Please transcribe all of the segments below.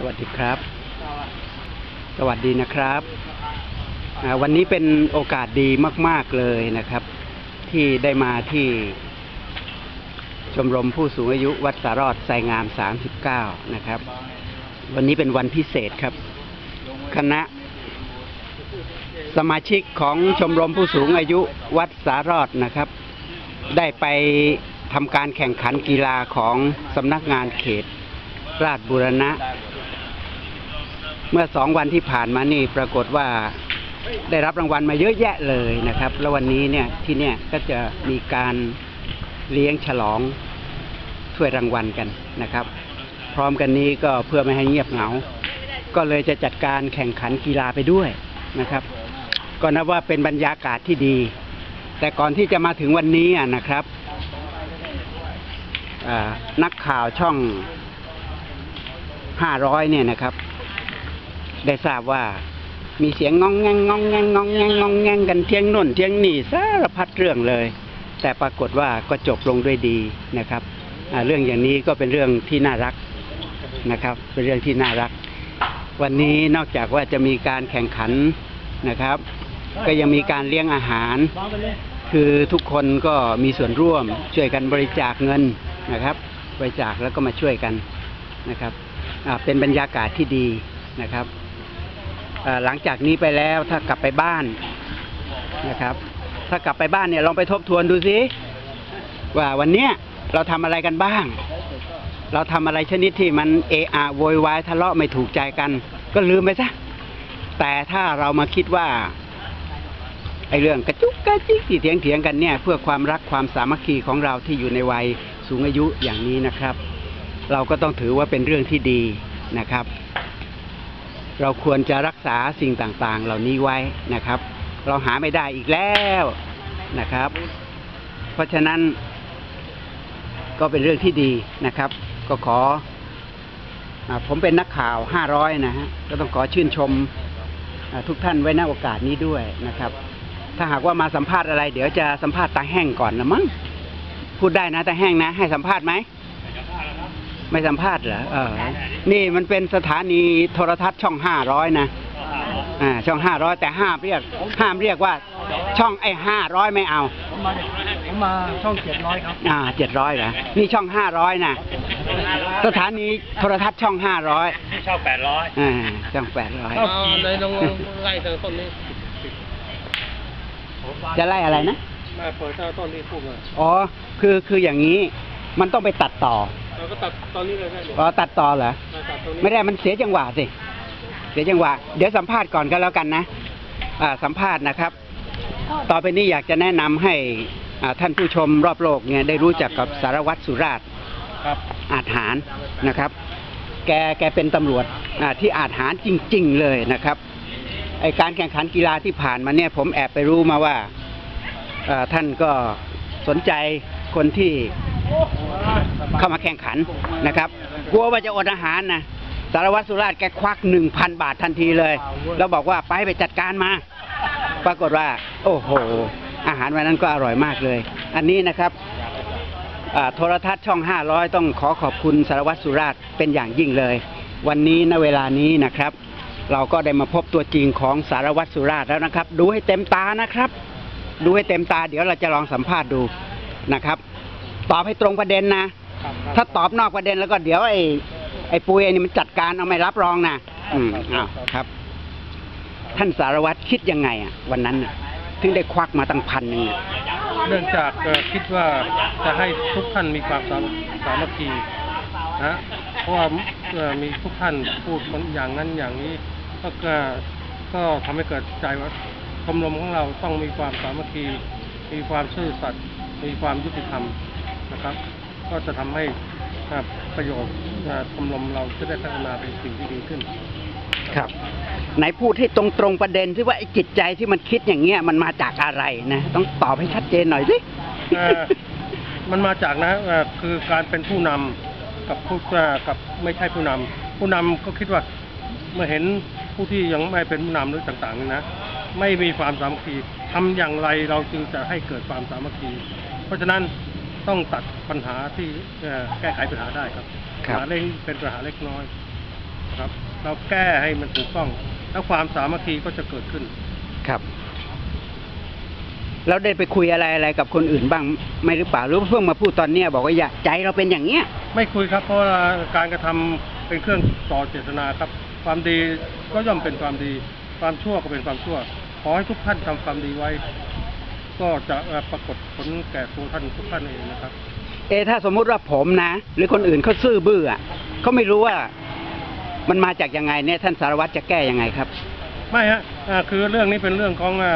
สวัสดีครับ สวัสดีนะครับ วันนี้เป็นโอกาสดีมาก ๆเลยนะครับ ที่ได้มาที่ชมรมผู้สูงอายุวัดสารอดไซงาม 39 นะครับ วันนี้เป็นวันพิเศษครับ คณะ สมาชิกของชมรมผู้สูงอายุวัดสารอดนะครับ ได้ไปทำการแข่งขันกีฬาของสำนักงานเขตราชบุรณะ เมื่อสองวันที่ผ่านมานี่ปรากฏว่าได้รับรางวัลมาเยอะแยะเลยนะครับ แล้ววันนี้เนี่ยที่เนี่ยก็จะมีการเลี้ยงฉลองถ้วยรางวัลกันนะครับ พร้อมกันนี้ก็เพื่อไม่ให้เงียบเหงา ก็เลยจะจัดการแข่งขันกีฬาไปด้วยนะครับ ก็นับว่าเป็นบรรยากาศที่ดี แต่ก่อนที่จะมาถึงวันนี้อะนะครับนักข่าวช่อง 500 เนี่ยนะครับ ได้ทราบว่ามีเสียงงองแงงงองแงงงองแงงงองแงงกันเที่ยงน่นเที่ยงนี่สารพัดเรื่องเลย แต่ปรากฏว่าก็จบลงด้วยดีนะครับเรื่องอย่างนี้ก็เป็นเรื่องที่น่ารักนะครับ เป็นเรื่องที่น่ารัก วันนี้นอกจากว่าจะมีการแข่งขันนะครับ ก็ยังมีการเลี้ยงอาหาร คือทุกคนก็มีส่วนร่วมช่วยกันบริจาคเงินนะครับ บริจาคแล้วก็มาช่วยกันนะครับเป็นบรรยากาศที่ดีนะครับ หลังจากนี้ไปแล้วถ้ากลับไปบ้านนะครับ ถ้ากลับไปบ้านเนี่ยลองไปทบทวนดูสิว่าวันเนี้ยเราทำอะไรกันบ้าง เราทำอะไรชนิดที่มันเอะอะโวยวายทะเลาะไม่ถูกใจกัน ก็ลืมไปซะแต่ถ้าเรามาคิดว่าไอ้เรื่องกระจุกกระจิกที่เถียงเถียงกันเนี่ย เพื่อความรักความสามัคคีของเราที่อยู่ในวัยสูงอายุอย่างนี้นะครับ เราก็ต้องถือว่าเป็นเรื่องที่ดีนะครับ เราควรจะรักษาสิ่งต่างๆ เหล่านี้ไว้นะครับ เราหาไม่ได้อีกแล้วนะครับ เพราะฉะนั้น ก็เป็นเรื่องที่ดีนะครับ ก็ขออผมเป็นนักข่าว 500 นะฮะก็ต้องขอชื่นชมทุกท่านไว้ณโอกาสนี้ด้วยนะครับ ถ้าหากว่ามาสัมภาษณ์อะไร เดี๋ยวจะสัมภาษณ์ตาแห้งก่อนนะมั้งพูดได้นะตาแห้งนะ ให้สัมภาษณ์ไหม ไม่สัมภาษณ์เหรอเออ นี่มันเป็นสถานีโทรทัศน์ช่อง500นะอ่าช่อง500แต่ห้ามเรียก ห้ามเรียกว่า ช่องไอ้500ไม่เอาผมมาผมมาช่องเจ็ดร้อยครับ อ่าเจ็ดร้อยเหรอนี่ช่องห้าร้อยนะสถานีโทรทัศน์ช่องห้าร้อยเช่าแปดร้อยอ่าช่องแปดร้อยเอาเลยลองไล่ตั้งต้นนี้จะไล่อะไรนะมาเปิดตั้งต้นที่พูดมาอ๋อ คือคืออย่างนี้ มันต้องไปตัดต่อ เราก็ตัดตอนนี้เลยได้เลยอ๋อตัดต่อเหรอ มาตัดตรงนี้ไม่ได้มันเสียจังหวะสิ เสียจังหวะ เดี๋ยวสัมภาษณ์ก่อนก็แล้วกันนะ อ่า สัมภาษณ์นะครับ ต่อไปนี้อยากจะแนะนำให้อ่าท่านผู้ชมรอบโลกเนี่ยได้รู้จักกับสารวัตรสุราษฎร์ครับ อาจหารนะครับ แกแกเป็นตำรวจอ่าที่อาจหารจริง ๆ เลยนะครับ ไอการแข่งขันกีฬาที่ผ่านมาเนี่ย ผมแอบไปรู้มาว่าเอ่อท่านก็สนใจคนที่ เข้ามาแข่งขันนะครับ กลัวว่าจะอดอาหารนะสารวัตรสุราษฎร์แกควักหนึ่งพันบาททันทีเลย แล้วบอกว่าไปไปจัดการมา ปรากฏว่า โอ้โห อาหารวันนั้นก็อร่อยมากเลย อันนี้นะครับโทรทัศน์ช่อง 500 ต้องขอขอบคุณสารวัตรสุราษฎร์เป็นอย่างยิ่งเลย วันนี้ณเวลานี้นะครับ เราก็ได้มาพบตัวจริงของสารวัตรสุราษฎร์แล้วนะครับ ดูให้เต็มตานะครับ ดูให้เต็มตา เดี๋ยวเราจะลองสัมภาษณ์ดูนะครับ ตอบให้ตรงประเด็นนะ ถ้าตอบนอกประเด็นแล้วก็เดี๋ยวไอ้ไอ้ปุยไอ้นี่มันจัดการเอาไม่รับรองนะอืมอ้าวครับ ท่านสารวัตรคิดยังไงอะ วันนั้นน่ะ ถึงได้ควักมาตั้งพันหนึ่งอะเนื่องจากเอ่อคิดว่าจะให้ทุกท่านมีความสาสามัคคีนะเพราะว่าเอ่อมีทุกท่านพูดอย่างนั้นอย่างนี้ก็ก็ก็ทำให้เกิดใจว่าชมรมของเราต้องมีความสามัคคี มีความซื่อสัตย์มีความยุติธรรมนะครับ ก็จะทำให้อ่าประโยชน์อ่าชมรมเราจะได้พัฒนาเป็นสิ่งที่ดีขึ้น ครับ ไหนพูดให้ตรงตรงๆประเด็นที่ว่าไอ้จิตใจที่มันคิดอย่างเงี้ยมันมาจากอะไรนะ ต้องตอบให้ชัดเจนหน่อยสิเอ่อมันมาจากนะเอ่อคือการเป็นผู้นำกับผู้เอ่อกับไม่ใช่ผู้นำผู้นำก็คิดว่าเมื่อเห็นผู้ที่ยังไม่เป็นผู้นำหรือต่างๆนี่นะไม่มีความสามัคคีทำอย่างไรเราจึงจะให้เกิดความสามัคคี เพราะฉะนั้น ต้องตัดปัญหาที่เอ่อแก้ไขปัญหาได้ครับครับปัญหาเล็กเป็นปัญหาเล็กน้อยนะครับ เราแก้ให้มันถูกต้อง แล้วความสามัคคีก็จะเกิดขึ้นครับแล้วได้ไปคุยอะไรอะไรกับคนอื่นบ้างไหม่หรือเปล่าหรือว่าเพิ่งมาพูดตอนเนี้ยบอกว่าอย่าใจเราเป็นอย่างเงี้ย ไม่คุยครับ เพราะว่าการกระทำเป็นเครื่องต่อเจตนาครับ ความดีก็ย่อมเป็นความดี ความชั่วก็เป็นความชั่ว ขอให้ทุกท่านทำความดีไว้ ก็จะเอ่อปรากฏผลแก่ตัวท่านทุกท่านเองนะครับ เอะถ้าสมมุติว่าผมนะ หรือคนอื่นเขาซื่อบื้ออะเขาไม่รู้ว่ามันมาจากยังไงเนี่ยท่านสารวัตรจะแก้ยังไงครับ ไม่ฮะอ่าคือเรื่องนี้เป็นเรื่องของอ่า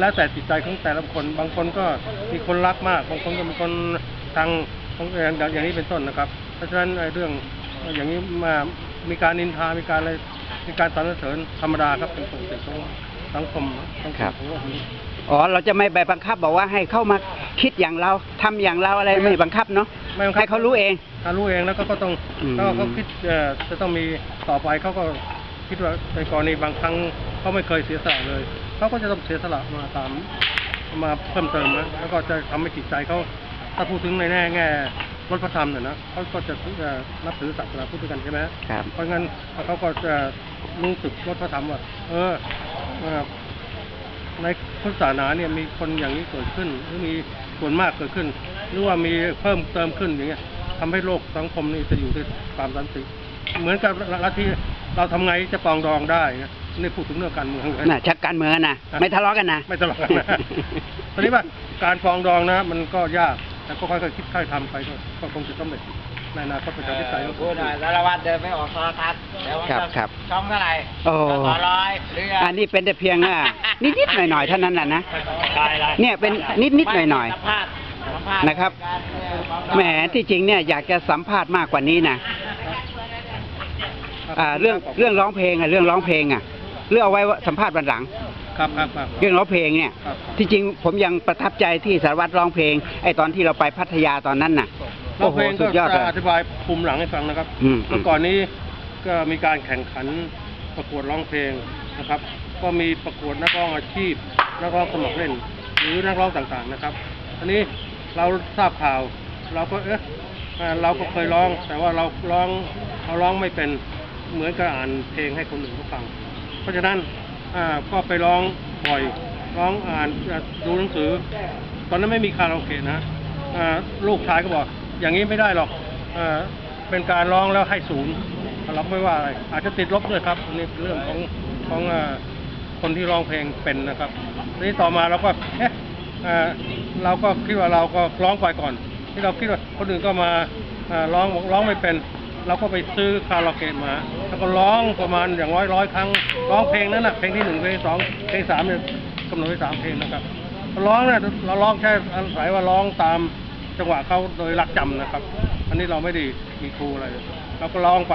แล้วแต่จิตใจของแต่ละคน บางคนก็มีคนรักมาก บางคนก็มีคนทางของอย่างอย่างนี้เป็นต้นนะครับ เพราะฉะนั้นไอ้เรื่องอย่างนี้มามีการนินทา มีการอะไร มีการสรรเสริญธรรมดาครับเป็นปกติของสังคมสังคครัมบของโลกนี้ อ๋อ เราจะไม่ไปบังคับบอกว่าให้เข้ามาคิดอย่างเราทำอย่างเราอะไรไม่บังคับเนาะไม่บังคับให้เขารู้เองถ้ารู้เองแล้วก็ก็ต้องอืมก็เขาคิดเอ่อจะต้องมีต่อไปเขาก็คิดว่าในกรณีบางครั้งเขาไม่เคยเสียสละเลยเขาก็จะต้องเสียสละมาตามมาเพิ่มเติมนะแล้วก็จะทำให้จิตใจเขาถ้าพูดถึงในแง่แง่รถพระธรรมเนี่ยนะเขาก็จะเอ่อนับถือศาสนาพุทธกันใช่ไหมครับเพราะงั้นเขาก็จะรู้สึกรถพระธรรมว่าเออเอ่อ ในพุทธศาสนาเนี่ยมีคนอย่างนี้เกิดขึ้น หรือมีส่วนมากเกิดขึ้น หรือว่ามีเพิ่มเติมขึ้นอย่างเงี้ยทำให้โลกสังคมนี่จะอยู่ด้วยความสันติเหมือนกับลัทธิเราทำไงจะปรองดองได้นะนี่พูดถึงเรื่องการเมืองเลยน่ะชักการเมืองนะไม่ทะเลาะกันนะไม่ตลอดนะตอนนี้ว่าการปรองดองนะ มันก็ยากแต่ก็ค่อยๆคิดค่อยๆทำไปก็ก็คงจะสำเร็จ ในอนาคตประชาธิปไตยก็พูดหน่อยสารวัตรเดินไปออกโทรทัศน์เดี๋ยวมันครับจะครับ ช่องเท่าไหร่โอ้สสร้อยหรืออันนี้เป็นแต่เพียงอะนิดๆหน่อยๆเท่านั้นแหละนะเนี่ยเป็นนิดๆหน่อย สัมภาษณ์สัมภาษณ์นะครับ การเมืองของๆแหมที่จริงเนี่ยอยากจะสัมภาษณ์มากกว่านี้นะอ่าเรื่องเรื่องร้องเพลงอะเรื่องร้องเพลงอะเรื่องเอาไว้ว่าสัมภาษณ์วันหลัง ครับครับครับ เรื่องร้องเพลงเนี่ย ครับ ที่จริงผมยังประทับใจที่สารวัตรร้องเพลงไอ้ตอนที่เราไปพัทยาตอนนั้นน่ะเรา โอ้โหเพลงสุก็ดยอดเลจะยอธิบายภูมิหลังให้ฟังนะครับอืม เมื่อก่อนนี้ก็มีการแข่งขันประกวดร้องเพลงนะครับ ก็มีประกวดนักร้องอาชีพ นักร้องสมัครเล่น หรือนักร้องต่างๆนะครับอันนี้เราทราบข่าว เราก็เอ๊ะอ่าเราก็เคยร้อง แต่ว่าเราร้องเราร้องไม่เป็นเหมือนกับอ่านเพลงให้คนอื่นเขาฟัง เพราะฉะนั้นอ่าก็ไปร้องบ่อย ร้องอ่านอ่าดูหนังสือ ตอนนั้นไม่มีคาราโอเกะนะอ่าลูกชายก็บอก อย่างนี้ไม่ได้หรอกอเป็นการร้องแล้วให้ศูนย์เราไม่ว่าอะไรอาจจะติดลบด้วยครับนนี้เรื่องของของอคนที่ร้องเพลงเป็นนะครับทีนี้ต่อมาเราก็เอ๊ะเราก็คิดว่าเราก็ร้องไปก่อน ที่เราคิดว่าคนอื่นก็มาร้องร้องไม่เป็น เราก็ไปซื้อคาราโอเกะมา แล้วก็ร้องประมาณอย่างร้อยร้อยครั้งร้องเพลงนั้นนะเพลงที่หนึ่งเพลงสองเพลงสามเนี่ยกำหนดไว้สามเพลงนะครับร้องเนี่ยเราร้องแค่อาศัยว่าร้องตาม จังหวะเขาโดยรักจำนะครับ อันนี้เราไม่ได้มีครูอะไรเราก็ร้องไป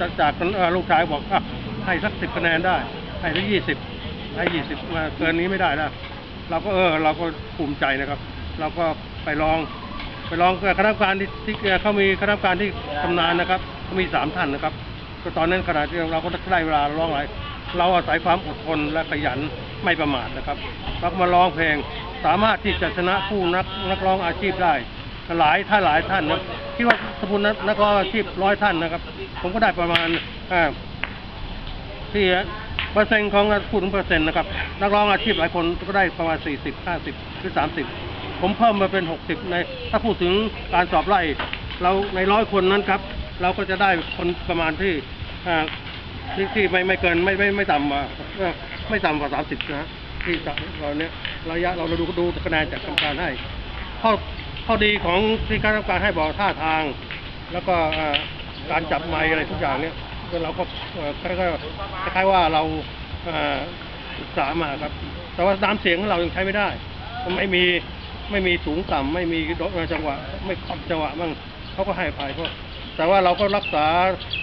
จากจากลูกชายบอกอะให้สักสิบคะแนนได้ ให้สักยี่สิบให้ยี่สิบมาเกินนี้ไม่ได้แล้วเราก็เออเราก็ภูมิใจนะครับ เราก็ไปร้อง ไปร้องคณะกรรมการที่ที่เขามีคณะกรรมการที่ชำนาญนะครับเขามีสามท่านนะครับก็ตอนนั้นขณะที่เราก็ได้เวลาร้องอะไร เราอาศัยความอดทนและขยันไม่ประมาทนะครับเราก็มาร้องเพลงสามารถที่จะชนะผู้นักนักร้องอาชีพได้ หลายท่านหลายท่านนะคิดว่าสมมตินักนักร้องอาชีพร้อยท่านนะครับ ผมก็ได้ประมาณอ่าที่เปอร์เซ็นต์ของพูดถึงเปอร์เซ็นต์นะครับ นักร้องอาชีพหลายคนก็ได้ประมาณ 40 50 หรือ 30 ผมเพิ่มมาเป็น 60 ใน ถ้าพูดถึงการสอบไล่ เราในร้อยคนนั้นครับ เราก็จะได้คนประมาณที่อ่า ที่ที่ไม่ไม่เกินไม่ไม่ไม่ต่ำกว่าไม่ต่ำกว่า30นะฮะที่เราเนี้ยระยะเราดูดูคะแนนจากกรรมการให้ข้อข้อดีของที่คณะกรรมการให้บอกท่าทาง แล้วก็อ่อการจับไมค์อะไรทุกอย่างเนี่ยเราก็เออคล้ายๆคล้ายว่าเราอ่อศึกษามาครับ แต่ว่าน้ำเสียงของเรายังใช้ไม่ได้ไม่มีไม่มีสูงต่ำไม่มีจังหวะ ไม่ครบจังหวะบ้างเขาก็ให้อภัยเพราะ แต่ว่าเราก็รักษา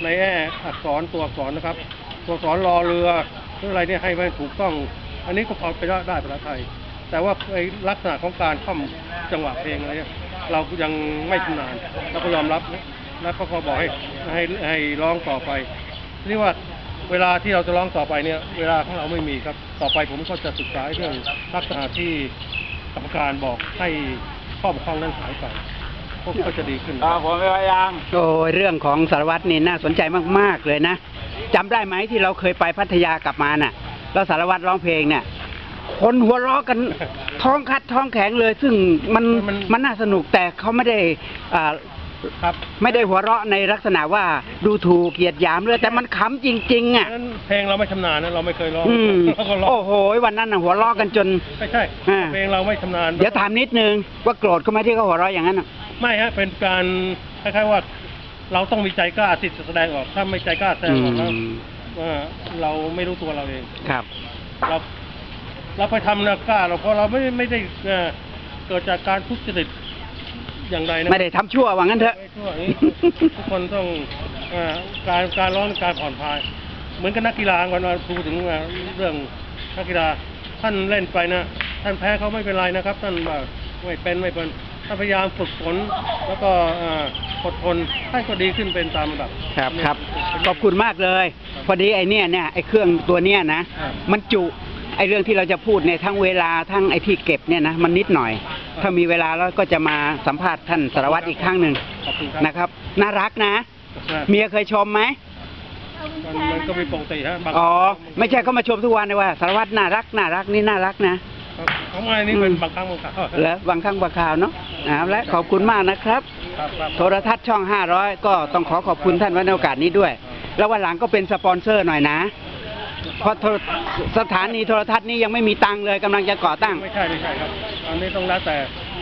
ในแง่อักษรตัวอักษรนะครับ ตัวอักษรรอเรือหรืออะไรเนี่ยให้มันถูกต้อง อันนี้ก็พอไปได้ภาษาไทย แต่ว่าไอ้ลักษณะของการค่อมจังหวะเพลงอะไรเนี่ยเรายังไม่ชำนาญเราก็ยอมรับนะแล้วเขาก็บอกให้ให้ให้ร้องต่อไปนี่ว่าเวลาที่เราจะร้องต่อไปเนี่ย เวลาของเราไม่มีครับ ต่อไปผมก็จะศึกษาเรื่องลักษณะที่กรรมการบอกให้ข้อบกพร่องนั้นหายไป ก็ก็จะดีขึ้นอ่าผมไม่พยายามโอ้ยเรื่องของสารวัตรนี่น่าสนใจมากๆเลยนะจำได้ไหมที่เราเคยไปพัทยากลับมาน่ะแล้วสารวัตรร้องเพลงเนี่ยคนหัวเราะกันท้องคัดท้องแข็งเลย ซึ่งมันมันมันน่าสนุกแต่เขาไม่ได้อ่า ครับไม่ได้หัวเราะในลักษณะว่าดูถูกเหยียดหยามเลยแต่มันขำจริง ๆ อะ นั้นเพลงเราไม่ชำนาญนะเราไม่เคยร้องอืมเราก็ร้องโอ้โห วันนั้นน่ะหัวเราะกันจน ไม่ใช่อ่า เพลงเราไม่ชำนาญเดี๋ยวถามนิดนึงว่าโกรธเขาไหมที่เขาหัวเราะอย่างนั้นน่ะ ไม่ฮะเป็นการคล้ายๆว่า เราต้องมีใจกล้าที่จะแสดงออกถ้าไม่ใจกล้าแสดงออกแล้วอืมว่าเราไม่รู้ตัวเราเองครับ เราเราไปทำนะกล้าเราเพราะเราไม่ไม่ได้เอ่อเกิดจากการทุจริตอย่างใดนะไม่ได้ทำชั่วว่างั้นเถอะไม่ชั่วนี่ทุกคนต้องเอ่อการการร้องการผ่อนคลาย เหมือนกับนักกีฬาก่อนมาพูดถึงเอ่อเรื่องนักกีฬาท่านเล่นไปนะ ท่านแพ้เขาไม่เป็นไรนะครับ ท่านว่าไม่เป็นไม่เป็น ถ้าพยายามฝึกฝนแล้วก็เอ่ออดทนท่านก็ดีขึ้นเป็นตามระดับ ครับครับขอบคุณมากเลย พอดีไอเนี่ยเนี่ยไอเครื่องตัวเนี้ยนะครับมันจุไอเรื่องที่เราจะพูดเนี่ยทั้งเวลาทั้งไอที่เก็บเนี่ยนะมันนิดหน่อย ถ้ามีเวลาแล้วก็จะมาสัมภาษณ์ท่านสารวัตรอีกครั้งหนึ่งขอบคุณครับนะครับ น่ารักนะครับเมียเคยชมไหมมันมันก็มีปกติฮะบางอ๋อ ไม่ใช่เขามาชมทุกวันเลยว่าสารวัตรน่ารักน่ารักนี่น่ารักนะครับเขาไม่นี่เป็นบางครั้งบางคราว แล้วบางครั้งบางคราวเนาะเอาและขอบคุณมากนะครับ ครับครับ โทรทัศน์ช่อง 500 ก็ต้องขอขอบคุณท่านไว้ในโอกาสนี้ด้วย แล้ววันหลังก็เป็นสปอนเซอร์หน่อยนะ เพราะโทรสถานีโทรทัศน์นี้ยังไม่มีตังค์เลยกำลังจะก่อตั้ง ไม่ใช่ไม่ใช่ครับ อันนี้ต้องแล้วแต่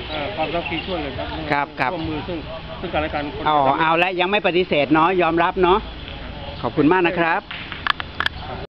เอ่อความสามัคคีช่วยเลยครับครับครับร่วมมือซึ่งซึ่งกันและกันคน เอาเอาและยังไม่ปฏิเสธเนาะยอมรับเนาะขอบคุณมากนะครับค